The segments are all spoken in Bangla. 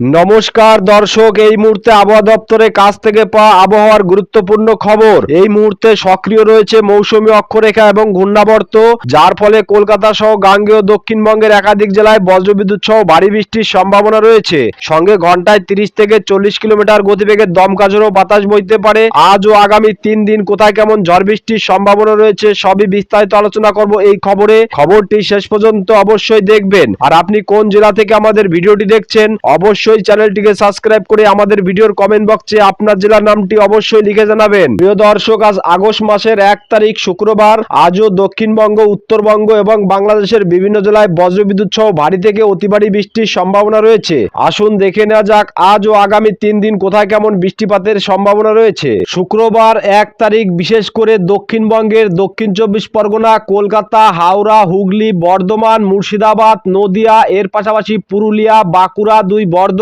নমস্কার দর্শক, এই মুহূর্তে আবহাওয়া দপ্তরের কাছ থেকে পাওয়া আবহাওয়ার গুরুত্বপূর্ণ খবর। এই মুহূর্তে সক্রিয় রয়েছে মৌসুমী অক্ষরেখা এবং ঘূর্ণাবর্ত, যার ফলে কলকাতা সহ গাঙ্গেয় দক্ষিণবঙ্গের একাধিক জেলায় বজ্রবিদ্যুৎ সহ ভারী বৃষ্টির সম্ভাবনা রয়েছে। সঙ্গে ঘন্টায় তিরিশ থেকে চল্লিশ কিলোমিটার গতিবেগে দমকা ঝোড়ো বাতাস বইতে পারে। আজ ও আগামী তিন দিন কোথায় কেমন ঝড় বৃষ্টির সম্ভাবনা রয়েছে, সবই বিস্তারিত আলোচনা করব এই খবরে। খবরটি শেষ পর্যন্ত অবশ্যই দেখবেন। আর আপনি কোন জেলা থেকে আমাদের ভিডিওটি দেখছেন, অবশ্যই চ্যানেলটিকে সাবস্ক্রাইব করে আমাদের ভিডিওর কমেন্ট বক্সে আপনার জেলার নামটি অবশ্যই লিখে জানাবেন। প্রিয় দর্শক, আজ আগস্ট মাসের এক তারিখ শুক্রবার। আজও দক্ষিণবঙ্গ, উত্তরবঙ্গ এবং বাংলাদেশের বিভিন্ন জেলায় বজ্রবিদ্যুৎ সহ ভারী থেকে অতি ভারী বৃষ্টির সম্ভাবনা রয়েছে। আসুন দেখে নেওয়া যাক, আজ ও আগামী তিন দিন কোথায় কেমন বৃষ্টিপাতের সম্ভাবনা রয়েছে। শুক্রবার এক তারিখ, বিশেষ করে দক্ষিণবঙ্গের দক্ষিণ চব্বিশ পরগনা, কলকাতা, হাওড়া, হুগলি, বর্ধমান, মুর্শিদাবাদ, নদিয়া, এর পাশাপাশি পুরুলিয়া, বাঁকুড়া দুই বর্ধমান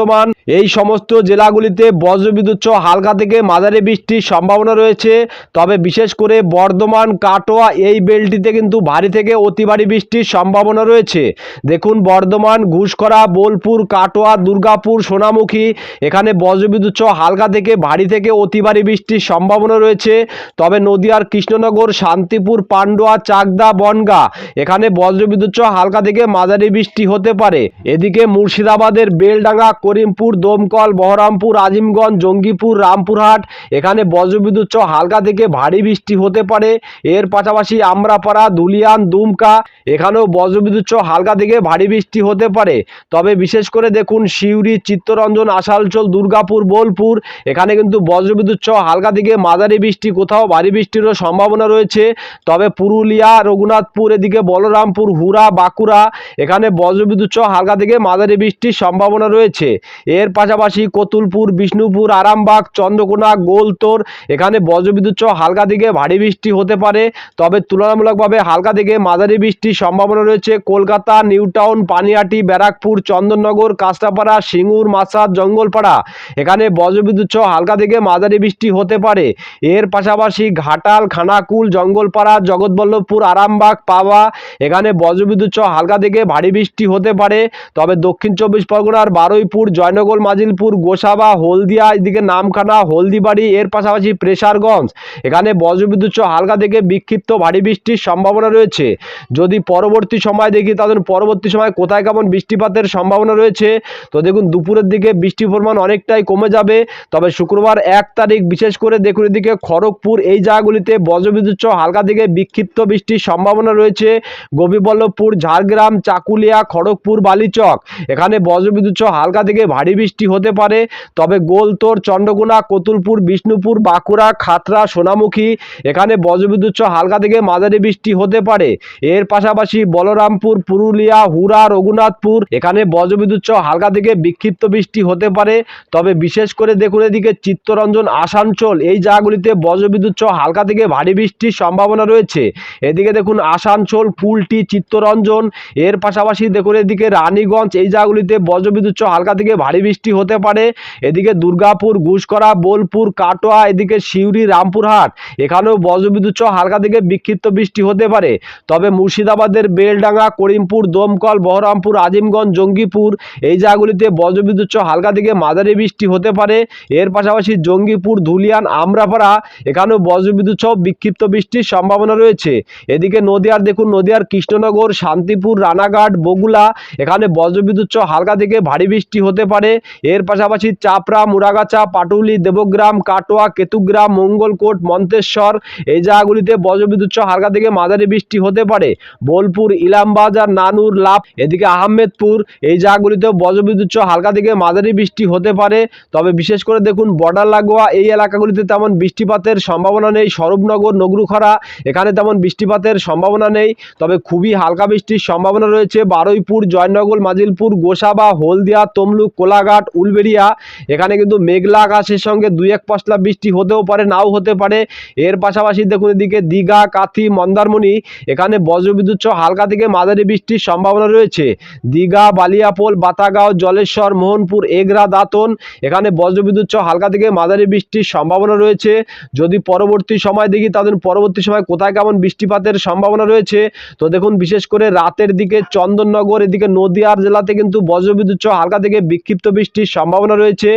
এই সমস্ত জেলাগুলিতে বজ্রবিদ্যুৎ সহ হালকা থেকে মাঝারি বৃষ্টির সম্ভাবনা রয়েছে। তবে বিশেষ করে বর্ধমান, কাটোয়া এই বেলটিতে কিন্তু ভারী থেকে অতি ভারী বৃষ্টির সম্ভাবনা রয়েছে। দেখুন বর্ধমান ঘুষকরা বোলপুর, কাটোয়া, দুর্গাপুর, সোনামুখী, এখানে বজ্রবিদ্যুৎ সহ হালকা থেকে ভারী থেকে অতি ভারী বৃষ্টির সম্ভাবনা রয়েছে। তবে নদিয়ার কৃষ্ণনগর, শান্তিপুর, পান্ডুয়া, চাকদা, বনগা, এখানে বজ্রবিদ্যুৎ সহ হালকা থেকে মাঝারি বৃষ্টি হতে পারে। এদিকে মুর্শিদাবাদের বেলডাঙ্গা করিমপুর, দমকল, বহরমপুর, আজিমগঞ্জ, জঙ্গিপুর, রামপুরহাট। এখানে বজ্রবিদ্যুৎ সহ হালকা থেকে ভারী বৃষ্টি হতে পারে। এর পাশাপাশি আমরাপাড়া, দুলিয়ান, দুমকা, এখানেও বজ্রবিদ্যুৎ সহ হালকা থেকে ভারী বৃষ্টি হতে পারে। তবে বিশেষ করে দেখুন সিউড়ি, চিত্তরঞ্জন, আসানসোল, দুর্গাপুর, বোলপুর। এখানে কিন্তু বজ্রবিদ্যুৎ সহ হালকা থেকে মাঝারি বৃষ্টি, কোথাও ভারী বৃষ্টিরও সম্ভাবনা রয়েছে। তবে পুরুলিয়া, রঘুনাথপুর, এদিকে বলরামপুর হুরা বাঁকুড়া, এখানে বজ্রবিদ্যুৎ সহ হালকা থেকে মাঝারি বৃষ্টির সম্ভাবনা রয়েছে। এর পাশাপাশি কতুলপুর, বিষ্ণুপুর, আরামবাগ, চন্দ্রকোনা, গোলতোর, এখানে বজ্রবিদ্যুৎ সহ হালকা থেকে ভারী বৃষ্টি হতে পারে। তবে তুলনামূলকভাবে হালকা থেকে মাঝারি বৃষ্টির সম্ভাবনা রয়েছে। কলকাতা, নিউটাউন, পানিয়াটি, ব্যারাকপুর, চন্দননগর, কাঁচরাপাড়া, সিঙ্গুর মাসাদ জঙ্গলপাড়া, এখানে বজ্রবিদ্যুৎ সহ হালকা থেকে মাঝারি বৃষ্টি হতে পারে। এর পাশাপাশি ঘাটাল, খানাকুল, জঙ্গলপাড়া, জগৎবল্লভপুর, আরামবাগ, পাওয়া, এখানে বজ্রবিদ্যুৎ সহ হালকা থেকে ভারী বৃষ্টি হতে পারে। তবে দক্ষিণ চব্বিশ পরগনার বারুইপুর জয়নগর মাজিলপুর, গোসাবা, হলদিয়া, এদিকে নামখানা, হলদিবাড়ি, এর পাশাপাশি প্রেসারগঞ্জ। এখানে বজ্রবিদ্যুৎ হালকা থেকে বিক্ষিপ্ত ভারী বৃষ্টির সম্ভাবনা রয়েছে। যদি পরবর্তী সময় দেখি তাদের পরবর্তী সময় কোথায় কেমন বৃষ্টিপাতের সম্ভাবনা রয়েছে? তো দেখুন, দুপুরের দিকে বৃষ্টির পরিমাণ অনেকটাই কমে যাবে। তবে শুক্রবার এক তারিখ, বিশেষ করে দেখুন এদিকে খড়গপুর, এই জায়গাগুলিতে বজ্রবিদ্যুৎ হালকা থেকে বিক্ষিপ্ত বৃষ্টির সম্ভাবনা রয়েছে। গোপীবল্লভপুর, ঝাড়গ্রাম, চাকুলিয়া, খড়গপুর, বালিচক, এখানে বজ্রবিদ্যুৎ হালকা থেকে ভারী বৃষ্টি হতে পারে। তবে গোলতোর, চন্দ্রকোনা, কতুলপুর, বিষ্ণুপুর, বাঁকুড়া, খাতড়া, সোনামুখী, এখানে বজ্রবিদ্যুৎ হালকা থেকে মাঝারি বৃষ্টি হতে পারে। এর পাশাপাশি বলরামপুর, পুরুলিয়া হুরা রঘুনাথপুর, এখানে বজ্রবিদ্যুৎ হালকা থেকে বিক্ষিপ্ত বৃষ্টি হতে পারে। তবে বিশেষ করে দেখুন এদিকে চিত্তরঞ্জন, আসানসোল, এই জায়গাগুলিতে বজ্রবিদ্যুৎ হালকা থেকে ভারী বৃষ্টির সম্ভাবনা রয়েছে। এদিকে দেখুন আসানসোল কুলটি চিত্তরঞ্জন, এর পাশাপাশি দেখুন এদিকে রানীগঞ্জ, এই জায়গাগুলিতে বজ্রবিদ্যুৎ হালকা থেকে ভারী বৃষ্টি হতে পারে। এদিকে দুর্গাপুর ঘুষকরা বোলপুর, কাটোয়া, এদিকে সিউড়ি, রামপুরহাট, এখানেও বজ্রবিদ্যুৎ সহ হালকা থেকে বিক্ষিপ্ত বৃষ্টি হতে পারে। তবে মুর্শিদাবাদের বেলডাঙ্গা, করিমপুর, দমকল, বহরমপুর, আজিমগঞ্জ, জঙ্গিপুর, এই জায়গাগুলিতে বজ্রবিদ্যুৎ সহ হালকা থেকে মাঝারি বৃষ্টি হতে পারে। এর পাশাপাশি জঙ্গিপুর, ধুলিয়ান, আমরাপাড়া, এখানেও বজ্রবিদ্যুৎ সহ বিক্ষিপ্ত বৃষ্টির সম্ভাবনা রয়েছে। এদিকে নদিয়ার, দেখুন নদিয়ার কৃষ্ণনগর, শান্তিপুর, রানাঘাট, বগুলা, এখানে বজ্রবিদ্যুৎ সহ হালকা থেকে ভারী বৃষ্টি হতে পারে। এর পাশাপাশি চাপড়া মুরাগাছা পাটুলি, দেবগ্রাম, কাটোয়া, কেতুগ্রাম, মঙ্গলকোট, মন্তেশ্বর, এই জায়গাগুলিতে বজ্রবিদ্যুৎ হালকা থেকে মাঝারি বৃষ্টি হতে পারে। বোলপুর, ইলামবাজার, নানুর, লাভ, এদিকে আহমেদপুর, এই জায়গাগুলিতেও বজ্রবিদ্যুৎ হালকা থেকে মাঝারি বৃষ্টি হতে পারে। তবে বিশেষ করে দেখুন, বর্ডার লাগোয়া এই এলাকাগুলিতে তেমন বৃষ্টিপাতের সম্ভাবনা নেই। স্বরূপনগর, নগরুখরা, এখানে তেমন বৃষ্টিপাতের সম্ভাবনা নেই। তবে খুবই হালকা বৃষ্টির সম্ভাবনা রয়েছে। বারুইপুর, জয়নগর, মাজিলপুর, গোসাবা, হলদিয়া তমলুক কোলাঘাট, উলবেড়িয়া। এখানে কিন্তু মেঘলা আকাশের সঙ্গে দুই এক পশলা বৃষ্টি হতেও পারে, নাও হতে পারে। এর পাশাপাশি দেখুন এদিকে দীঘা, কাথি, মন্দারমণি। এখানে বজ্রবিদ্যুৎ সহ হালকা থেকে মাঝারি বৃষ্টির সম্ভাবনা রয়েছে। দীঘা, বালিয়াপোল, বাতাগাঁও, জলেশ্বর, মোহনপুর, এগরা, দাঁতন। এখানে বজ্রবিদ্যুৎ সহ হালকা থেকে মাঝারি বৃষ্টির সম্ভাবনা রয়েছে। যদি পরবর্তী সময় দেখি তাদের পরবর্তী সময় কোথায় কেমন বৃষ্টিপাতের সম্ভাবনা রয়েছে? তো দেখুন, বিশেষ করে রাতের দিকে চন্দননগর, এদিকে নদিয়ার জেলাতে কিন্তু বজ্রবিদ্যুৎ সহ হালকা থেকে বিক্ষিপ্ত বৃষ্টির সম্ভাবনা রয়েছে।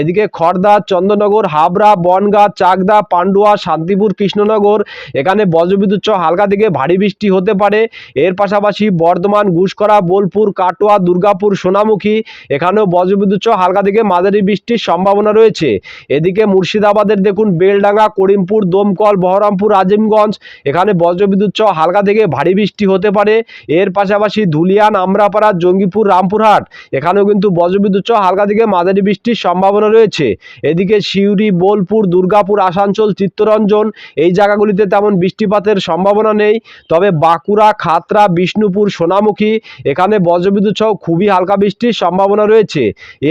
এদিকে খড়দা চন্দ্রনগর, হাবড়া, বনগাঁ, চাকদা, পান্ডুয়া, শান্তিপুর, কৃষ্ণনগর, এখানে বজ্রবিদ্যুৎ সহ হালকা থেকে ভারী বৃষ্টি হতে পারে। এর পাশাপাশি বর্ধমান ঘুষকরা বোলপুর, কাটোয়া, দুর্গাপুর, সোনামুখী, এখানেও বজ্রবিদ্যুৎ সহ হালকা থেকে মাঝারি বৃষ্টির সম্ভাবনা রয়েছে। এদিকে মুর্শিদাবাদের দেখুন, বেলডাঙ্গা, করিমপুর, দমকল, বহরমপুর, আজিমগঞ্জ, এখানে বজ্রবিদ্যুৎ সহ হালকা থেকে ভারী বৃষ্টি হতে পারে। এর পাশাপাশি ধুলিয়ান, আমরাপাড়া, জঙ্গিপুর, রামপুরহাট, এখানেও কিন্তু বজ্রবিদ্যুৎ সহ হালকা থেকে মাঝারি বৃষ্টির সম্ভাবনা রয়েছে। এদিকে সিউড়ি, বোলপুর, দুর্গাপুর, আসানসোল, চিত্তরঞ্জন এই জায়গাগুলিতে তেমন বৃষ্টিপাতের সম্ভাবনা নেই। তবে বাঁকুড়া, খাতরা, বিষ্ণুপুর, সোনামুখী এখানে বজ্রবিদ্যুৎ সহ খুবই হালকা বৃষ্টির সম্ভাবনা রয়েছে।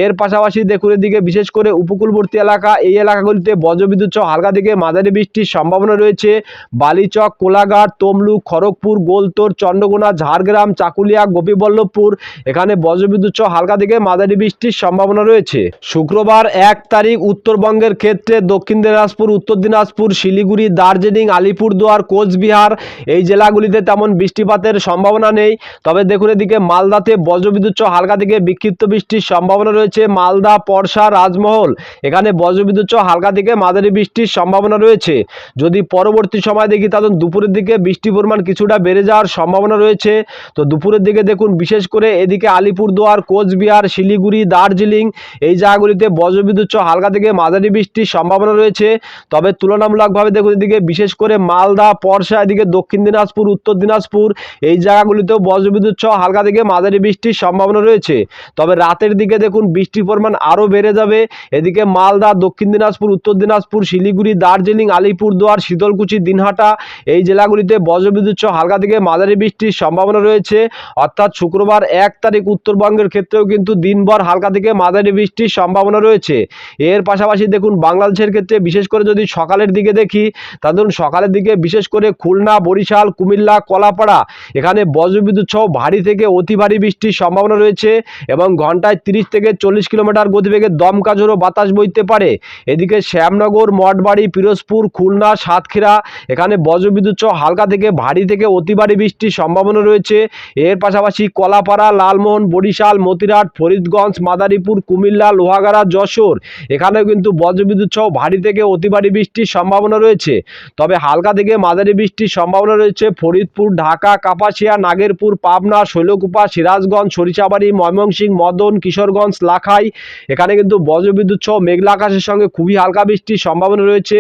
এর পাশাপাশি দেখুন এদিকে বিশেষ করে উপকূলবর্তী এলাকা, এই এলাকাগুলিতে বজ্রবিদ্যুৎ সহ হালকা থেকে মাঝারি বৃষ্টির সম্ভাবনা রয়েছে। বালিচক, কোলাঘাট, তমলুক, খড়গপুর, গোলতোর, চন্দ্রকোনা, ঝাড়গ্রাম, চাকুলিয়া, গোপীবল্লভপুর এখানে বজ্রবিদ্যুৎ সহ হালকা থেকে মাঝারি বৃষ্টির সম্ভাবনা রয়েছে। শুক্রবার এক তারিখ উত্তরবঙ্গের ক্ষেত্রে দক্ষিণ দিনাজপুর, উত্তর দিনাজপুর, শিলিগুড়ি, দার্জিলিং, আলিপুরদুয়ার, কোচবিহার এই জেলাগুলিতে তেমন বৃষ্টিপাতের সম্ভাবনা নেই। তবে দেখুন এদিকে মালদাতে বজ্রবিদ্যুৎ হালকা থেকে বিক্ষিপ্ত বৃষ্টির সম্ভাবনা রয়েছে। মালদা পরশা রাজমহল এখানে বজ্রবিদ্যুৎ হালকা থেকে মাঝারি বৃষ্টির সম্ভাবনা রয়েছে। যদি পরবর্তী সময় দেখি তাহলে দুপুরের দিকে বৃষ্টির পরিমাণ কিছুটা বেড়ে যাওয়ার সম্ভাবনা রয়েছে। তো দুপুরের দিকে দেখুন বিশেষ করে এদিকে আলিপুরদুয়ার, কোচবিহার, শিলিগুড়ি দার্জিলিং, এই জায়গাগুলিতে বজ্রবিদ্যুৎ হালকা থেকে মাঝারি বৃষ্টির সম্ভাবনা রয়েছে। তবে তুলনামূলকভাবে দেখুন, এদিকে বিশেষ করে মালদা পরশা এদিকে দক্ষিণ দিনাজপুর, উত্তর দিনাজপুর, এই জায়গাগুলিতেও বজ্রবিদ্যুৎ হালকা থেকে মাঝারি বৃষ্টির সম্ভাবনা রয়েছে। তবে রাতের দিকে দেখুন, বৃষ্টির পরিমাণ আরও বেড়ে যাবে। এদিকে মালদা, দক্ষিণ দিনাজপুর, উত্তর দিনাজপুর, শিলিগুড়ি, দার্জিলিং, আলিপুরদুয়ার, শীতলকুচি, দিনহাটা, এই জেলাগুলিতে বজ্রবিদ্যুৎ হালকা থেকে মাঝারি বৃষ্টির সম্ভাবনা রয়েছে। অর্থাৎ শুক্রবার এক তারিখ উত্তরবঙ্গের ক্ষেত্রেও কিন্তু দিনভর হালকা থেকে মাঝারি বৃষ্টির সম্ভাবনা রয়েছে। এর পাশাপাশি দেখুন, বাংলাদেশের ক্ষেত্রে বিশেষ করে যদি সকালের দিকে দেখি, তা ধরুন সকালের দিকে বিশেষ করে খুলনা, বরিশাল, কুমিল্লা, কলাপাড়া, এখানে বজ্রবিদ্যুৎ সহ ভারী থেকে অতি ভারী বৃষ্টির সম্ভাবনা রয়েছে এবং ঘন্টায় তিরিশ থেকে চল্লিশ কিলোমিটার গতিবেগে দমকা ঝোড়ো বাতাস বইতে পারে। এদিকে শ্যামনগর, মঠবাড়ি, পিরোজপুর, খুলনা, সাতক্ষীরা, এখানে বজ্রবিদ্যুৎ সহ হালকা থেকে ভারী থেকে অতি ভারী বৃষ্টির সম্ভাবনা রয়েছে। এর পাশাপাশি কলাপাড়া, লালমোহন, বরিশাল মতিরাট ফরিদগঞ্জ মাদারীপুর, কুমিল্লা, লোহাগাড়া, যশোর। এখানেও কিন্তু বজ্রবিদ্যুৎ সহ ভারী থেকে অতি ভারী বৃষ্টির সম্ভাবনা রয়েছে। তবে হালকা থেকে মাঝারি বৃষ্টির সম্ভাবনা রয়েছে ফরিদপুর, ঢাকা, কাপাসিয়া, নাগেরপুর, পাবনা, শৈলকুপা, সিরাজগঞ্জ, সরিষাবাড়ি, ময়মনসিংহ, মদন, কিশোরগঞ্জ, লাখাই। এখানে কিন্তু বজ্রবিদ্যুৎ সহ মেঘলা আকাশের সঙ্গে খুবই হালকা বৃষ্টির সম্ভাবনা রয়েছে।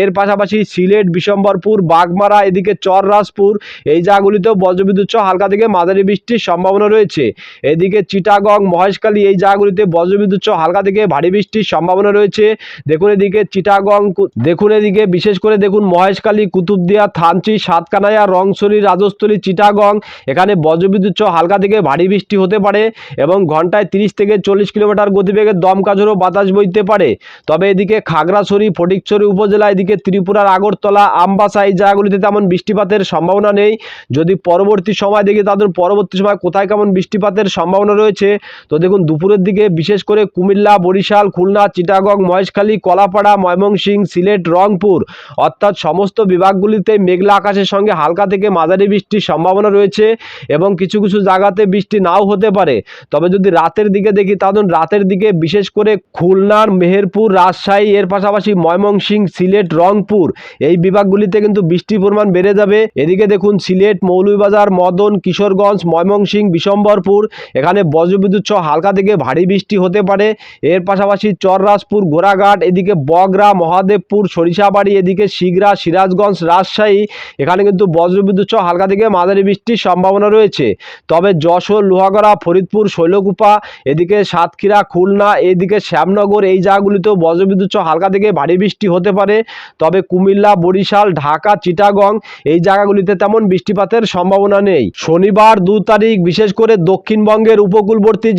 এর পাশাপাশি সিলেট, বিশম্বরপুর, বাগমারা, এদিকে চররাজপুর, এই জায়গাগুলিতেও বজ্রবিদ্যুৎ সহ হালকা থেকে মাঝারি বৃষ্টির সম্ভাবনা রয়েছে। এদিকে চিটাগং, মহেশখালী এই জায়গাগুলিতে বজ্রবিদ্যুৎ সহ হালকা থেকে ভারী বৃষ্টির সম্ভাবনা রয়েছে। দেখুন এদিকে চিটাগং দেখুন এদিকে বিশেষ করে দেখুন মহেশখালী, কুতুবদিয়া, থানচি, সাতকানাইয়া, রংসরি, রাজস্থলী, চিটাগং। এখানে বজ্রবিদ্যুৎ সহ হালকা থেকে ভারী বৃষ্টি হতে পারে এবং ঘন্টায় তিরিশ থেকে চল্লিশ কিলোমিটার গতিবেগে দমকা ঝোড়ো বাতাস বইতে পারে। তবে এদিকে খাগড়াছড়ি, ফটিকছড়ি উপজেলা, এদিকে ত্রিপুরার আগরতলা, আমবাসা এই জায়গাগুলিতে তেমন বৃষ্টিপাতের সম্ভাবনা নেই। যদি পরবর্তী সময় দেখি তাদের পরবর্তী সময় কোথায় কেমন বৃষ্টিপাতের সম্ভাবনা রয়েছে? তো দেখুন দুপুরের দিকে বিশেষ করে কুমিল্লা, বরিশাল, খুলনা, চিটাগং, মহেশখালী, কলাপাড়া, ময়মনসিংহ, সিলেট, রংপুর অর্থাৎ সমস্ত বিভাগগুলিতে মেঘলা আকাশের সঙ্গে হালকা থেকে মাঝারি বৃষ্টির সম্ভাবনা রয়েছে এবং কিছু কিছু জায়গাতে বৃষ্টি নাও হতে পারে। তবে যদি রাতের দিকে দেখি, তাহলে রাতের দিকে বিশেষ করে খুলনার মেহেরপুর, রাজশাহী, এর পাশাপাশি ময়মনসিংহ, সিলেট, রংপুর এই বিভাগগুলিতে কিন্তু বৃষ্টির পরিমাণ বেড়ে যাবে। এদিকে দেখুন, সিলেট, মৌলভীবাজার, মদন, কিশোরগঞ্জ, ময়মনসিংহ, বিশম্বরপুর এখানে বজ্রবিদ্যুৎ সহ হালকা থেকে ভারী বৃষ্টি হতে পারে। এর পাশাপাশি চররাজপুর, গোড়াঘাট, এদিকে বগরা, মহাদেবপুর, সরিষাবাড়ি, এদিকে শিগরা সিরাজগঞ্জ, রাজশাহী, এখানে কিন্তু বজ্রবিদ্যুৎ সহ হালকা থেকে মাঝারি বৃষ্টির সম্ভাবনা রয়েছে। তবে যশোর, লোহাগড়া, ফরিদপুর, শৈলকুপা, এদিকে সাতক্ষীরা, খুলনা, এদিকে শ্যামনগর, এই জায়গাগুলিতেও বজ্রবিদ্যুৎ সহ হালকা থেকে ভারী বৃষ্টি হতে পারে। তবে কুমিল্লা, বরিশাল, ঢাকা, চিটাগং, এই জায়গাগুলিতে তেমন বৃষ্টিপাতের সম্ভাবনা নেই। শনিবার দু তারিখ, বিশেষ করে দক্ষিণবঙ্গের উপকূলবর্তী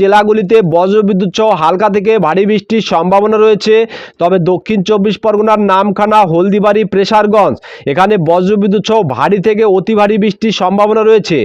জেলাগুলিতে বজ্রবিদ্যুৎ সহ হালকা থেকে ভারী বৃষ্টির সম্ভাবনা রয়েছে। তবে দক্ষিণ চব্বিশ পরগনার নামখানা হলদিবাড়ি প্রেসারগঞ্জ, এখানে বজ্রবিদ্যুৎ সহ ভারী থেকে অতি ভারী বৃষ্টির সম্ভাবনা রয়েছে।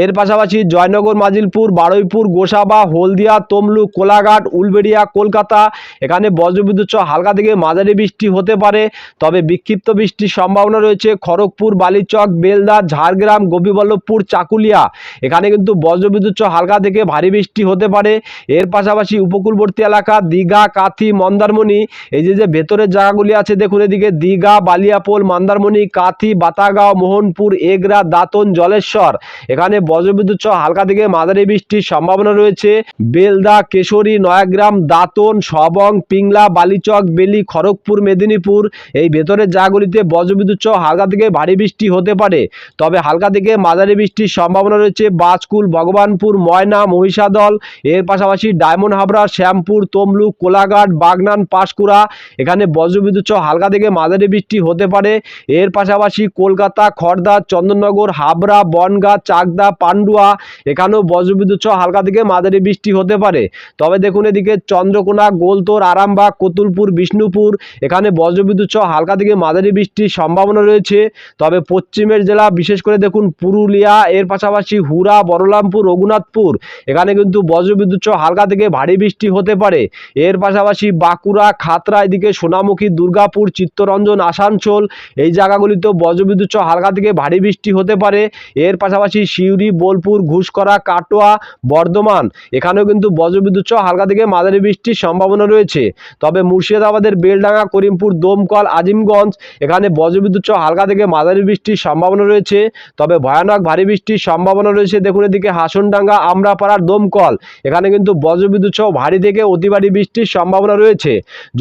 এর পাশাপাশি জয়নগর, মাজিলপুর, বারুইপুর, গোসাবা, হলদিয়া, তমলুক, কোলাঘাট, উলবেড়িয়া, কলকাতা, এখানে বজ্রবিদ্যুৎ সহ হালকা থেকে মাঝারি বৃষ্টি হতে পারে। তবে বিক্ষিপ্ত বৃষ্টির সম্ভাবনা রয়েছে খড়গপুর, বালিচক, বেলদা, ঝাড়গ্রাম, গোপীবল্লভপুর, চাকুলিয়া। এখানে কিন্তু বজ্রবিদ্যুৎ সহ হালকা থেকে ভারী বৃষ্টি হতে পারে। এর পাশাপাশি উপকূলবর্তী এলাকা, দীঘা, কাথি, মন্দারমণি, এই যে যে ভেতরের জায়গাগুলি আছে, দেখুন এদিকে দীঘা, বালিয়াপোল, মন্দারমণি, কাথি, বাতাগাঁও, মোহনপুর, এগরা, দাতন, জলেশ্বর। এখানে বজ্রবিদ্যুৎ সহ হালকা থেকে মাঝারি বৃষ্টির সম্ভাবনা রয়েছে। বেলদা, কেশরী, নয়াগ্রাম, দাঁতন, সবং, পিংলা, বালিচক, বেলি, খড়গপুর, মেদিনীপুর, এই ভেতরের জায়গাগুলিতে বজ্রবিদ্যুৎ সহ হালকা থেকে ভারী বৃষ্টি হতে পারে। তবে হালকা থেকে মাঝারি বৃষ্টির সম্ভাবনা রয়েছে। বাজকুল ভগবানপুর, ময়না, মহিষাদল, এর পাশাপাশি ডায়মন্ড হাবড়া, শ্যামপুর, তমলুক, কোলাঘাট, বাগনান, পাঁশকুড়া, এখানে বজ্রবিদ্যুৎ হালকা থেকে মাঝারি বৃষ্টি হতে পারে। এর পাশাপাশি কলকাতা খড়দা চন্দননগর, হাবড়া, বনগাঁ, চাকদা, পান্ডুয়া, এখানেও বজ্রবিদ্যুৎ হালকা থেকে মাঝারি বৃষ্টি হতে পারে। তবে দেখুন এদিকে চন্দ্রকোনা, গোলতোর, আরামবাগ, কতুলপুর, বিষ্ণুপুর, এখানে বজ্রবিদ্যুৎ হালকা থেকে মাঝারি বৃষ্টির সম্ভাবনা রয়েছে। তবে পশ্চিমের জেলা, বিশেষ করে দেখুন পুরুলিয়া, এর পাশাপাশি হুরা বড়লামপুর, রঘুনাথপুর, এখানে কিন্তু বজ্রবিদ্যুৎ হালকা থেকে ভারী বৃষ্টি হতে পারে। এর পাশাপাশি বাঁকুড়া খাতরা এদিকে সোনামুখী, দুর্গাপুর, চিত্তরঞ্জন, আসানসোল এই জায়গাগুলিতেও বজ্রবিদ্যুৎ সহ হালকা থেকে ভারী বৃষ্টি হতে পারে। এর পাশাপাশি সিউড়ি, বোলপুর ঘুষকরা কাটোয়া, বর্ধমান এখানেও কিন্তু বজ্রবিদ্যুৎ সহ হালকা থেকে মাঝারি বৃষ্টির সম্ভাবনা রয়েছে। তবে মুর্শিদাবাদের বেলডাঙ্গা, করিমপুর, দমকল, আজিমগঞ্জ এখানে বজ্রবিদ্যুৎ সহ হালকা থেকে মাঝারি বৃষ্টির সম্ভাবনা রয়েছে। তবে ভয়ানক ভারী বৃষ্টির সম্ভাবনা রয়েছে। দেখুন এদিকে হাসনডাঙ্গা, আমরাপাড়ার দমকল এখানে কিন্তু বজ্রবিদ্যুৎ সহ ভারী থেকে অতি ভারী বৃষ্টির সম্ভাবনা রয়েছে।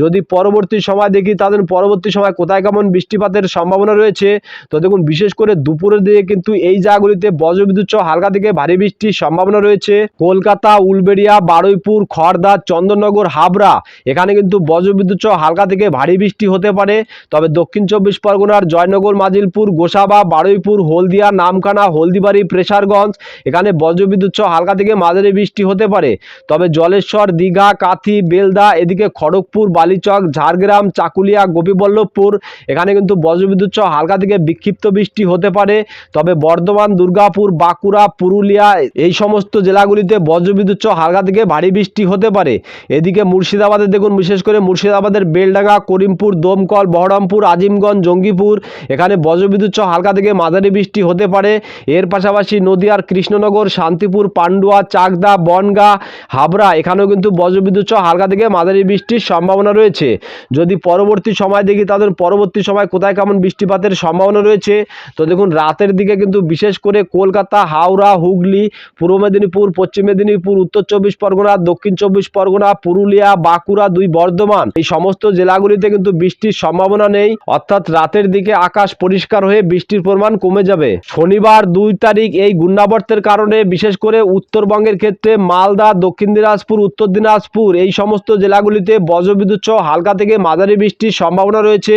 যদি পরবর্তী সময় দেখি তাদের পরবর্তী সময় কোথায় কেমন বৃষ্টিপাতের সম্ভাবনা রয়েছে? তো দেখুন, বিশেষ করে দুপুরের দিকে কিন্তু এই জায়গাগুলিতে বজ্রবিদ্যুৎ সহ হালকা থেকে ভারী বৃষ্টির সম্ভাবনা রয়েছে। কলকাতা, উলবেড়িয়া, বারুইপুর খড়দা চন্দননগর, হাবড়া, এখানে কিন্তু বজ্রবিদ্যুৎ সহ হালকা থেকে ভারী বৃষ্টি হতে পারে। তবে দক্ষিণ চব্বিশ পরগনার জয়নগর, মাজিলপুর, গোসাবা, বারুইপুর, হলদিয়া, নামখানা, হলদিবাড়ি, প্রেসারগঞ্জ, এখানে বজ্রবিদ্যুৎ সহ হালকা থেকে মাঝারি বৃষ্টি হতে পারে। তবে জলেশ্বর, দীঘা, কাথি, বেলদা, এদিকে খড়গপুর, বালিচক, ঝাড়গ্রাম, চাকুলিয়া, গোপীবল্লভপুর, এখানে কিন্তু বজ্রবিদ্যুৎ সহ হালকা থেকে বিক্ষিপ্ত বৃষ্টি হতে পারে। তবে বর্ধমান, দুর্গাপুর, বাঁকুড়া, পুরুলিয়া, এই সমস্ত জেলাগুলিতে বজ্রবিদ্যুৎ সহ হালকা থেকে ভারী বৃষ্টি হতে পারে। এদিকে মুর্শিদাবাদে দেখুন, বিশেষ করে মুর্শিদাবাদের বেলডাঙ্গা, করিমপুর, দমকল, বহরমপুর, আজিমগঞ্জ, জঙ্গিপুর, এখানে বজ্রবিদ্যুৎ সহ হালকা থেকে মাঝারি বৃষ্টি হতে পারে। এর পাশাপাশি নদিয়ার কৃষ্ণনগর, শান্তিপুর, পান্ডুয়া, চাকদা, বনগা হাবড়া, এখানেও কিন্তু বজ্রবিদ্যুৎ সহ হালকা থেকে মাঝারি বৃষ্টির সম্ভাবনা রয়েছে। যদি পরবর্তী সময় দেখি তাদের পরবর্তী সময় কোথায় কেমন বৃষ্টিপাতের সম্ভাবনা রয়েছে? তো দেখুন, রাতের দিকে কিন্তু বিশেষ করে কলকাতা, হাওড়া, হুগলি, পূর্ব মেদিনীপুর, পশ্চিম মেদিনীপুর, উত্তর চব্বিশ পরগনা, দক্ষিণ চব্বিশ পরগনা, পুরুলিয়া, বাঁকুড়া, দুই বর্ধমান। এই সমস্ত জেলাগুলিতে কিন্তু বৃষ্টির সম্ভাবনা নেই। অর্থাৎ রাতের দিকে আকাশ পরিষ্কার হয়ে বৃষ্টির পরিমাণ কমে যাবে। শনিবার দুই তারিখ এই ঘূর্ণাবর্তের কারণে বিশেষ করে উত্তরবঙ্গের ক্ষেত্রে মালদা দক্ষিণ দিনাজপুর, উত্তর দিনাজপুর এই সমস্ত জেলাগুলিতে বজ্রবিদ্যুৎ সহ হালকা থেকে মাঝারি বৃষ্টির সম্ভাবনা রয়েছে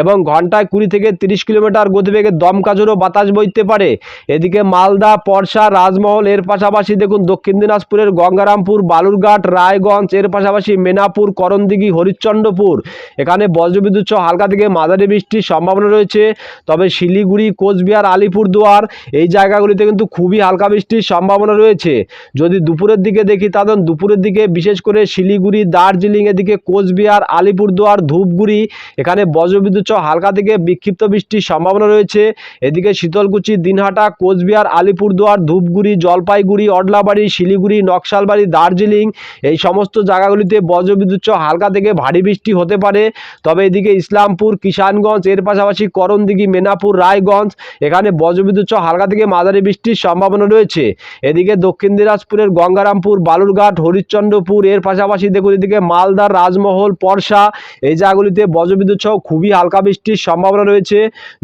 এবং ঘন্টায় কুড়ি থেকে তিরিশ কিলোমিটার গতিবেগে দমকাজোরও বাতাস বইতে পারে। এদিকে মালদা পরশা রাজমহল এর পাশাপাশি দেখুন দক্ষিণ দিনাজপুরের গঙ্গারামপুর, বালুরঘাট, রায়গঞ্জ এর পাশাপাশি মেনাপুর, করণদিঘি, হরিশ্চন্দ্রপুর। এখানে বজ্রবিদ্যুৎ সহ হালকা থেকে মাঝারি বৃষ্টির সম্ভাবনা রয়েছে। তবে শিলিগুড়ি, কোচবিহার, আলিপুরদুয়ার এই জায়গাগুলিতে কিন্তু খুবই হালকা বৃষ্টির সম্ভাবনা রয়েছে। যদি দুপুরের দিকে দেখি তাহলে দুপুরের দিকে, বিশেষ করে শিলিগুড়ি, দার্জিলিং এদিকে কোচবিহার, আলিপুরদুয়ার, ধূপগুড়ি, এখানে বজ্রবিদ্যুৎ সহ হালকা থেকে বিক্ষিপ্ত বৃষ্টির সম্ভাবনা রয়েছে। এদিকে শীতলকুচি, দিনহাটা, কোচবিহার, আলিপুরদুয়ার, ধূপগুড়ি, জলপাইগুড়ি, অডলাবাড়ি, শিলিগুড়ি, নকশালবাড়ি, দার্জিলিং এই সমস্ত জায়গাগুলিতে বজ্রবিদ্যুৎ সহ হালকা থেকে ভারী বৃষ্টি হতে পারে। তবে এদিকে ইসলামপুর, কিষানগঞ্জ, এর পাশাপাশি করণদিঘি, মেনাপুর, রায়গঞ্জ, এখানে বজ্রবিদ্যুৎ সহ হালকা থেকে মাঝারি বৃষ্টির সম্ভাবনা রয়েছে। এদিকে দক্ষিণ দিনাজপুরের গঙ্গারামপুর বালুরঘাট হরিশ্চন্দ্রপুর, এর পাশাপাশি দেখুন এদিকে মালদার রাজমহল, পরশা, এই জায়গাগুলিতে বজ্রবিদ্যুৎ সহ খুবই হালকা বৃষ্টির সম্ভাবনা রয়েছে।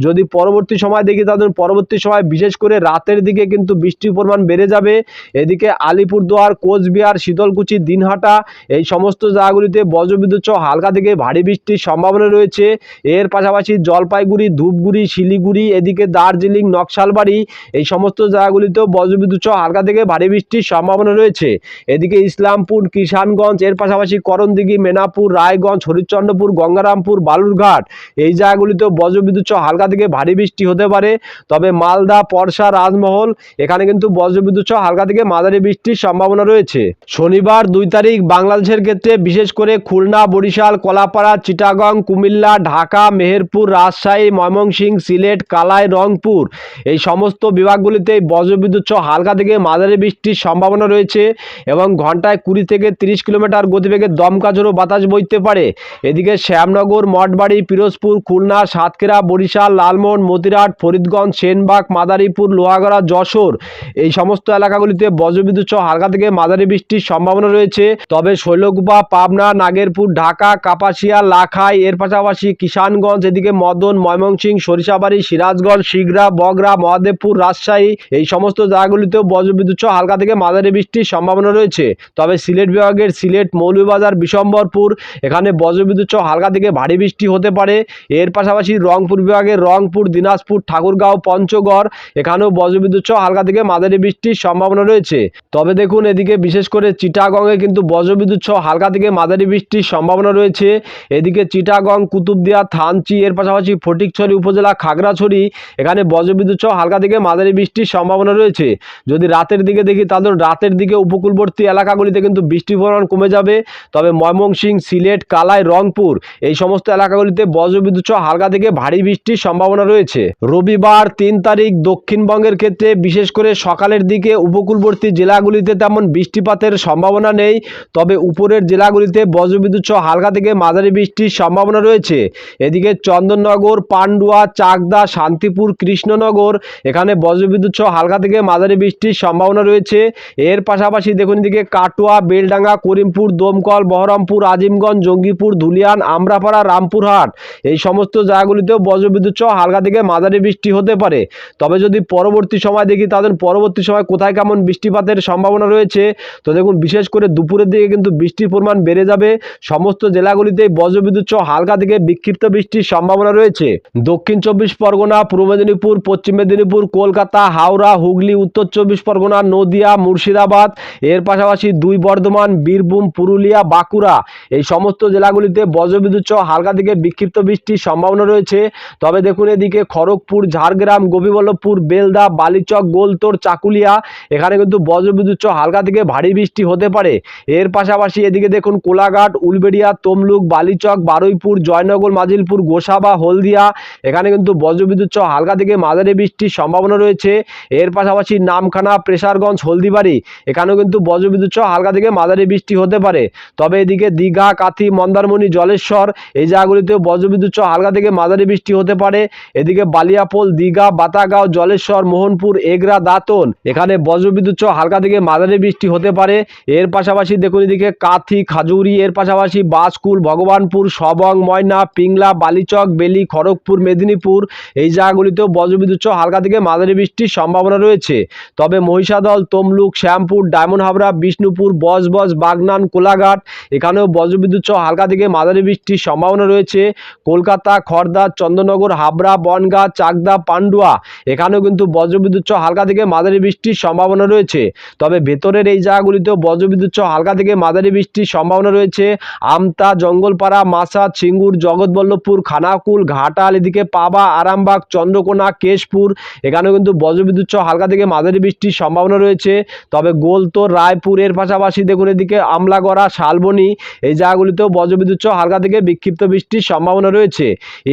যদি পরবর্তী সময় দেখি তাদের পরবর্তী সময় বিশেষ করে রাতের দিকে কিন্তু বৃষ্টির পরিমাণ বেড়ে যাবে। এদিকে আলিপুরদুয়ার, কোচবিহার, শীতলকুচি, দিনহাটা, এই সমস্ত জায়গাগুলিতে বজ্রবিদ্যুৎ সহ হালকা থেকে ভারী বৃষ্টির সম্ভাবনা রয়েছে। এর পাশাপাশি জলপাইগুড়ি, ধূপগুড়ি, শিলিগুড়ি, এদিকে দার্জিলিং, নকশালবাড়ি, এই সমস্ত জায়গাগুলিতেও বজ্রবিদ্যুৎ সহ হালকা থেকে ভারী বৃষ্টির সম্ভাবনা রয়েছে। এদিকে ইসলামপুর, কিষানগঞ্জ, এর পাশাপাশি করণদিঘি, মেনাপুর, রায়গঞ্জ, হরিশ্চন্দ্রপুর, গঙ্গারামপুর, বালুরঘাট। এই জায়গাগুলিতেও বজ্রবিদ্যুৎ হালকা থেকে ভারী বৃষ্টি হতে পারে। তবে মালদা, পরশা, রাজমহল, এখানে কিন্তু বজ্রবিদ্যুৎ হালকা থেকে মাঝারি বৃষ্টির সম্ভাবনা রয়েছে। শনিবার দুই তারিখ বাংলাদেশের ক্ষেত্রে বিশেষ করে খুলনা, বরিশাল, কলাপাড়া, চিটাগং, কুমিল্লা, ঢাকা, মেহেরপুর, রাজশাহী, ময়মনসিংহ, সিলেট, কালাই, রংপুর, এই সমস্ত বিভাগগুলিতে বজ্রবিদ্যুৎ হালকা থেকে মাঝারি বৃষ্টির সম্ভাবনা রয়েছে। এবং এবং ঘন্টায় কুড়ি থেকে তিরিশ কিলোমিটার গতিবেগে দমকা ঝোড়ো বাতাস বইতে পারে। এদিকে শ্যামনগর, মঠবাড়ি, পিরোজপুর, খুলনা, সাতক্ষীরা, বরিশাল, লালমোহন, মতিরাট, ফরিদগঞ্জ, সেনবাগ, মাদারীপুর, লোহাগড়া, যশোর এই সমস্ত এলাকাগুলিতে বজ্রবিদ্যুৎ সহ হালকা থেকে মাঝারি বৃষ্টির সম্ভাবনা রয়েছে। তবে শৈলকুপা, পাবনা, নাগেরপুর, ঢাকা, কাপাসিয়া, লাখাই, এর পাশাপাশি কিষানগঞ্জ, এদিকে মদন, ময়মনসিংহ, সরিষাবাড়ি, সিরাজগঞ্জ শিগরা বগরা, মহাদেবপুর, রাজশাহী এই সমস্ত জায়গাগুলিতেও বজ্রবিদ্যুৎ সহ হালকা থেকে মাঝারি বৃষ্টির সম্ভাবনা রয়েছে। তবে সিলেট বিভাগের সিলেট মৌলভীবাজার, বিশম্বরপুর, এখানে বজ্রবিদ্যুৎ সহ হালকা থেকে ভারী বৃষ্টি হতে পারে। এর পাশাপাশি রংপুর বিভাগের রংপুর, দিনাজপুর, ঠাকুরগাঁও, পঞ্চগড়, এখানেও বজ্রবিদ্যুৎ সহ হালকা থেকে মাঝারি বৃষ্টির সম্ভাবনা রয়েছে। তবে দেখুন, এদিকে বিশেষ করে চিটাগংয়ে কিন্তু বজ্রবিদ্যুৎ সহ হালকা থেকে মাঝারি বৃষ্টির সম্ভাবনা রয়েছে। এদিকে চিটাগং, কুতুবদিয়া, থানচি, এর পাশাপাশি ফটিকছড়ি উপজেলা, খাগড়াছড়ি, এখানে বজ্রবিদ্যুৎ সহ হালকা থেকে মাঝারি বৃষ্টির সম্ভাবনা রয়েছে। যদি রাতের দিকে দেখি, তাহলে রাতের দিকে উপকূলবর্তী এলাকাগুলিতে কিন্তু বৃষ্টির পরিমাণ কমে যাবে। তবে ময়মনসিংহ, সিলেট, কালাই, রংপুর এই সমস্ত এলাকাগুলিতে বজ্রবিদ্যুৎ হালকা থেকে ভারী বৃষ্টির সম্ভাবনা রয়েছে। রবিবার তিন তারিখ দক্ষিণবঙ্গের ক্ষেত্রে, বিশেষ করে সকালের দিকে উপকূলবর্তী জেলাগুলিতে তেমন বৃষ্টিপাতের সম্ভাবনা নেই। তবে উপরের জেলাগুলিতে বজ্রবিদ্যুৎ হালকা থেকে মাঝারি বৃষ্টির সম্ভাবনা রয়েছে। এদিকে চন্দননগর, পান্ডুয়া, চাকদা, শান্তিপুর, কৃষ্ণনগর এখানে বজ্রবিদ্যুৎ হালকা থেকে মাঝারি বৃষ্টির সম্ভাবনা রয়েছে। এর পাশাপাশি দেখুন এদিকে কাটোয়া, বেলডাঙ্গা, করিমপুর, দমকল, বহরমপুর, আজিমগঞ্জ, জঙ্গিপুর, ধুলিয়ান, আমরাপাড়া, রামপুরহাট। এই সমস্ত জায়গাগুলিতেও বজ্রবিদ্যুৎ সহ হালকা থেকে মাঝারি বৃষ্টি হতে পারে। তবে যদি পরবর্তী সময় দেখি, তাদের পরবর্তী সময় কোথায় কেমন বৃষ্টিপাতের সম্ভাবনা রয়েছে, তো দেখুন, বিশেষ করে দুপুরের দিকে কিন্তু বৃষ্টির পরিমাণ বেড়ে যাবে। সমস্ত জেলাগুলিতেই বজ্রবিদ্যুৎ সহ হালকা থেকে বিক্ষিপ্ত বৃষ্টির সম্ভাবনা রয়েছে। দক্ষিণ চব্বিশ পরগনা, পূর্ব মেদিনীপুর, পশ্চিম মেদিনীপুর, কলকাতা, হাওড়া, হুগলি, উত্তর চব্বিশ পরগনা, নদিয়া, মুর্শিদাবাদ। এর পাশাপাশি দুই বর্ধমান, বীরভূম, পুরুলিয়া, বাঁকুড়া এই সমস্ত জেলাগুলিতে বজ্রবিদ্যুৎ সহ হালকা থেকে বিক্ষিপ্ত বৃষ্টির সম্ভাবনা রয়েছে। তবে দেখুন এদিকে খড়গপুর, ঝাড়গ্রাম, গোপীবল্লভপুর, বেলদা, বালিচক, গোলতোর, চাকুলিয়া এখানে কিন্তু বজ্রবিদ্যুৎ সহ হালকা থেকে ভারী বৃষ্টি হতে পারে। এর পাশাপাশি এদিকে দেখুন কোলাঘাট, উলবেড়িয়া, তমলুক, বালিচক, বারুইপুর, জয়নগর, মাজিলপুর, গোসাবা, হলদিয়া এখানে কিন্তু বজ্রবিদ্যুৎ সহ হালকা থেকে মাঝারি বৃষ্টির সম্ভাবনা রয়েছে। এর পাশাপাশি নামখানা, প্রেসারগঞ্জ, হলদিবাড়ি এখানেও কিন্তু বজ্রবিদ্যুৎ সহ হালকা থেকে মাঝারি বৃষ্টি হতে পারে। তবে এদিকে দীঘা, কাথি, মন্দারমণি, জলেশ্বর এই জায়গাগুলিতেও বজ্রবিদ্যুৎ সহ হালকা থেকে মাঝারি বৃষ্টি হতে পারে। এদিকে বালিয়াপোল, দীঘা, বাতাগাঁও, জলেশ্বর, মোহনপুর, এগরা, দাঁতন এখানে বজ্রবিদ্যুৎ সহ হালকা থেকে মাঝারি বৃষ্টি হতে পারে। এর পাশাপাশি দেখুন এদিকে কাথি, খাজুরি, এর পাশাপাশি বাসকুল, ভগবানপুর, সবং, ময়না, পিংলা, বালিচক, বেলি, খড়গপুর, মেদিনীপুর এই জায়গাগুলিতেও বজ্রবিদ্যুৎ সহ হালকা থেকে মাঝারি বৃষ্টির সম্ভাবনা রয়েছে। তবে মহিষাদল, তমলুক, শ্যামপুর, ডায়মন্ড হাবড়া বিষ্ণুপুর বজবজ বাগনান, কোলাঘাট। এখানেও বজ্রবিদ্যুৎ সহ হালকা থেকে মাঝারি বৃষ্টির সম্ভাবনা রয়েছে। কলকাতা খড়দা চন্দ্রনগর, হাবড়া, বনগাঁ, চাকদা, পান্ডুয়া। এখানেও কিন্তু বজ্রবিদ্যুৎ সহ হালকা থেকে মাঝারি বৃষ্টির সম্ভাবনা রয়েছে। তবে ভেতরের এই জায়গাগুলিতেও বজ্রবিদ্যুৎ সহ হালকা থেকে মাঝারি বৃষ্টির সম্ভাবনা রয়েছে। আমতা, জঙ্গলপাড়া মাসা সিঙ্গুর, জগৎবল্লভপুর, খানাকুল, ঘাটাল, এদিকে পাবা, আরামবাগ, চন্দ্রকোনা, কেশপুর। এখানেও কিন্তু বজ্রবিদ্যুৎ সহ হালকা থেকে মাঝারি বৃষ্টির সম্ভাবনা রয়েছে। তবে গোলতোর, রায়পুর এর পাশাপাশি দেখুন এদিকে আমলাগড়া শালবনি, এই জায়গাগুলিতেও বজ্রবিদ্যুৎ সহ হালকা থেকে বিক্ষিপ্ত বৃষ্টির সম্ভাবনা রয়েছে।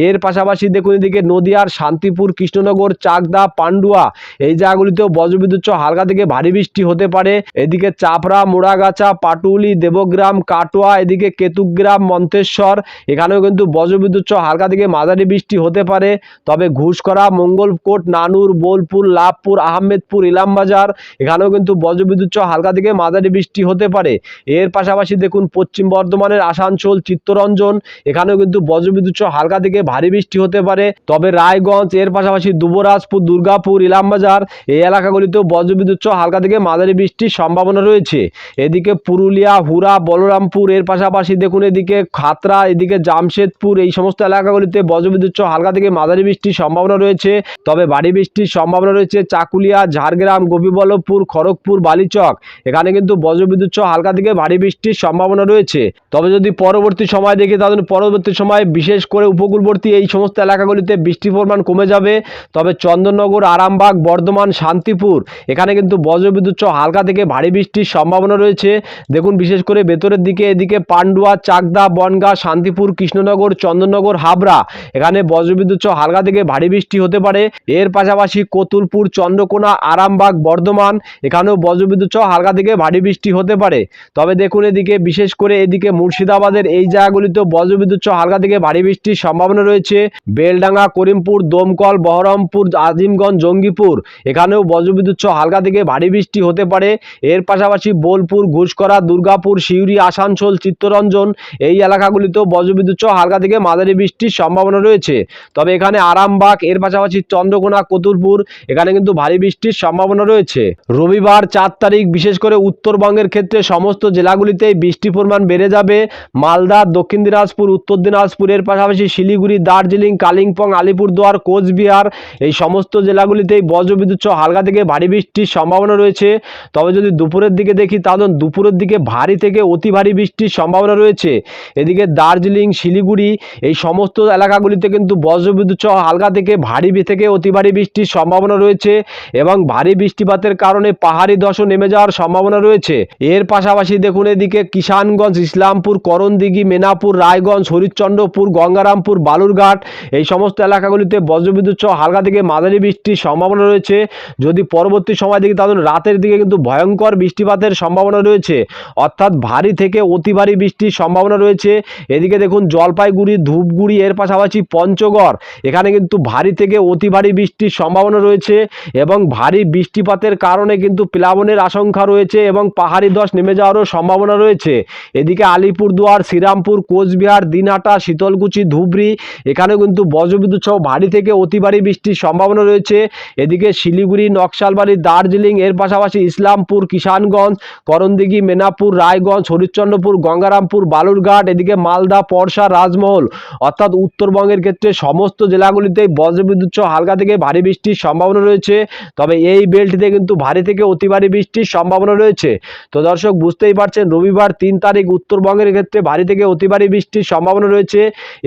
এর পাশাপাশি দেখুন এদিকে নদিয়ার শান্তিপুর, কৃষ্ণনগর, চাকদা, পান্ডুয়া, এই জায়গাগুলিতেও বজ্রবিদ্যুৎ সহ হালকা থেকে ভারী বৃষ্টি হতে পারে। এদিকে চাপড়া, মোড়াগাছা, পাটুলি, দেবগ্রাম, কাটোয়া, এদিকে কেতুগ্রাম, মন্তেশ্বর, এখানেও কিন্তু বজ্রবিদ্যুৎ সহ হালকা থেকে মাঝারি বৃষ্টি হতে পারে। তবে ঘুষকরা মঙ্গলকোট, নানুর, বোলপুর, লাভপুর, আহমেদপুর, ইলামবাজার, এখানেও কিন্তু বজ্রবিদ্যুৎ সহ হালকা থেকে মাঝারি বৃষ্টি হতে পারে। এর পাশাপাশি দেখুন, পশ্চিম বর্ধমানের আসানসোল, চিত্তরঞ্জন, এখানেও কিন্তু বজ্রবিদ্যুৎ হালকা থেকে ভারী বৃষ্টি হতে পারে। তবে রায়গঞ্জ, এর পাশাপাশি দুবরাজপুর, দুর্গাপুর, ইলামবাজার, এই এলাকাগুলিতেও বজ্রবিদ্যুৎ হালকা থেকে মাঝারি বৃষ্টির সম্ভাবনা রয়েছে। এদিকে পুরুলিয়া হুরা বলরামপুর, এর পাশাপাশি দেখুন, এদিকে খাতরা এদিকে জামশেদপুর, এই সমস্ত এলাকাগুলিতে বজ্রবিদ্যুৎ হালকা থেকে মাঝারি বৃষ্টির সম্ভাবনা রয়েছে। তবে ভারী বৃষ্টির সম্ভাবনা রয়েছে চাকুলিয়া, ঝাড়গ্রাম, গোপীবল্লভপুর, খড়গপুর, বালিচক। এখানে কিন্তু বজ্রবিদ্যুৎ সহ হালকা থেকে ভারী বৃষ্টির সম্ভাবনা রয়েছে। তবে যদি পরবর্তী সময় দেখি তাহলে পরবর্তী সময় বিশেষ করে উপকূলবর্তী এই সমস্ত এলাকাগুলিতে বৃষ্টির পরিমাণ কমে যাবে। তবে চন্দননগর, আরামবাগ, বর্ধমান, শান্তিপুর, এখানে কিন্তু বজ্রবিদ্যুৎ সহ হালকা থেকে ভারী বৃষ্টির সম্ভাবনা রয়েছে। দেখুন, বিশেষ করে ভেতরের দিকে এদিকে পান্ডুয়া, চাকদা, বনগাঁ, শান্তিপুর, কৃষ্ণনগর, চন্দননগর, হাবড়া, এখানে বজ্রবিদ্যুৎ সহ হালকা থেকে ভারী বৃষ্টি হতে পারে। এর পাশাপাশি কতুলপুর, চন্দ্রকোনা, আরামবাগ, বর্ধমান, এখানেও বজ্রবিদ্যুৎ সহ হালকা থেকে থেকে ভারী বৃষ্টি হতে পারে। তবে দেখুন এদিকে, বিশেষ করে এদিকে মুর্শিদাবাদের এই জায়গাগুলিতে বজ্রবিদ্যুৎ হালকা থেকে ভারী বৃষ্টির সম্ভাবনা রয়েছে। বেলডাঙ্গা, করিমপুর, দমকল, বহরমপুর, আজিমগঞ্জ, জঙ্গিপুর, এখানেও বজ্রবিদ্যুৎ হালকা থেকে ভারী বৃষ্টি হতে পারে। এর পাশাপাশি বোলপুর ঘুষকরা দুর্গাপুর, সিউড়ি, আসানসোল, চিত্তরঞ্জন এই এলাকাগুলিতেও বজ্রবিদ্যুৎ হালকা থেকে মাঝারি বৃষ্টির সম্ভাবনা রয়েছে। তবে এখানে আরামবাগ, এর পাশাপাশি চন্দ্রকোনা কতুলপুর এখানে কিন্তু ভারী বৃষ্টির সম্ভাবনা রয়েছে। রবিবার চার তারিখ, বিশেষ করে উত্তরবঙ্গের ক্ষেত্রে সমস্ত জেলাগুলিতেই বৃষ্টির পরিমাণ বেড়ে যাবে। মালদা, দক্ষিণ দিনাজপুর, উত্তর দিনাজপুরের পাশাপাশি শিলিগুড়ি, দার্জিলিং, কালিম্পং, আলিপুরদুয়ার, কোচবিহার এই সমস্ত জেলাগুলিতেই বজ্রবিদ্যুৎ হালকা থেকে ভারী বৃষ্টির সম্ভাবনা রয়েছে। তবে যদি দুপুরের দিকে দেখি তাহলে দুপুরের দিকে ভারী থেকে অতি ভারী বৃষ্টির সম্ভাবনা রয়েছে। এদিকে দার্জিলিং, শিলিগুড়ি এই সমস্ত এলাকাগুলিতে কিন্তু বজ্রবিদ্যুৎ সহ হালকা থেকে ভারী থেকে অতি ভারী বৃষ্টির সম্ভাবনা রয়েছে এবং ভারী বৃষ্টিপাতের কারণে পাহাড়ি দশও নেমে যাওয়ার সম্ভাবনা রয়েছে। এর পাশাপাশি দেখুন এদিকে কিষানগঞ্জ, ইসলামপুর, করণদিঘি, মেনাপুর, রায়গঞ্জ, হরিশ্চন্দ্রপুর, গঙ্গারামপুর, বালুরঘাট, এই সমস্ত এলাকাগুলিতে বজ্রবিদ্যুৎ সহ হালকা থেকে মাঝারি বৃষ্টির সম্ভাবনা রয়েছে। যদি পরবর্তী সময় দেখি, তাহলে রাতের দিকে কিন্তু ভয়ঙ্কর বৃষ্টিপাতের সম্ভাবনা রয়েছে। অর্থাৎ ভারী থেকে অতি ভারী বৃষ্টির সম্ভাবনা রয়েছে। এদিকে দেখুন জলপাইগুড়ি, ধূপগুড়ি, এর পাশাপাশি পঞ্চগড়, এখানে কিন্তু ভারী থেকে অতি ভারী বৃষ্টির সম্ভাবনা রয়েছে এবং ভারী বৃষ্টিপাতের কারণে কিন্তু প্লাবনের আশঙ্কা রয়েছে। এবং পাহাড়ি ধস নেমে যাওয়ারও সম্ভাবনা রয়েছে। এদিকে আলিপুরদুয়ার, শ্রীরামপুর, কোচবিহার, দিনহাটা, শীতলকুচি, ধুবড়ি, এখানেও কিন্তু বজ্রবিদ্যুৎ সহ ভারী থেকে অতি ভারী বৃষ্টির সম্ভাবনা রয়েছে। এদিকে শিলিগুড়ি, নকশালবাড়ি, দার্জিলিং, এর পাশাপাশি ইসলামপুর, কিষানগঞ্জ, করণদিঘি, মেনাপুর, রায়গঞ্জ, হরিশ্চন্দ্রপুর, গঙ্গারামপুর, বালুরঘাট, এদিকে মালদা, পরশা, রাজমহল অর্থাৎ উত্তরবঙ্গের ক্ষেত্রে সমস্ত জেলাগুলিতেই বজ্রবিদ্যুৎ সহ হালকা থেকে ভারী বৃষ্টির সম্ভাবনা রয়েছে। তবে এই বেল্টটিতে কিন্তু ভারী থেকে অতি ভারী বৃষ্টির সম্ভাবনা রয়েছে। তো দর্শক, বুঝতেই পারছেন, রবিবার তিন তারিখ উত্তরবঙ্গের ক্ষেত্রে ভারী থেকে অতি ভারী বৃষ্টির সম্ভাবনা রয়েছে।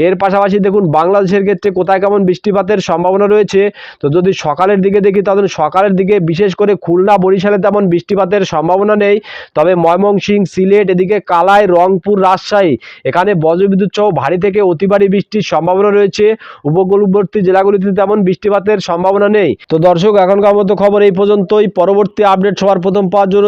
এর পাশাপাশি দেখুন, বাংলাদেশের ক্ষেত্রে কোথায় কেমন বৃষ্টিপাতের সম্ভাবনা রয়েছে। তো যদি সকালের দিকে দেখি, তাহলে সকালের দিকে বিশেষ করে খুলনা, বরিশালে তেমন বৃষ্টিপাতের সম্ভাবনা নেই। তবে ময়মনসিংহ সিলেট, এদিকে কালাই, রংপুর, রাজশাহী, এখানে বজ্রবিদ্যুৎ সহ ভারী থেকে অতি ভারী বৃষ্টির সম্ভাবনা রয়েছে। উপকূলবর্তী জেলাগুলিতে তেমন বৃষ্টিপাতের সম্ভাবনা নেই। তো দর্শক, এখনকার মতো খবর এই পর্যন্তই। পরবর্তী আপডেট সবার প্রথম পাওয়ার জন্য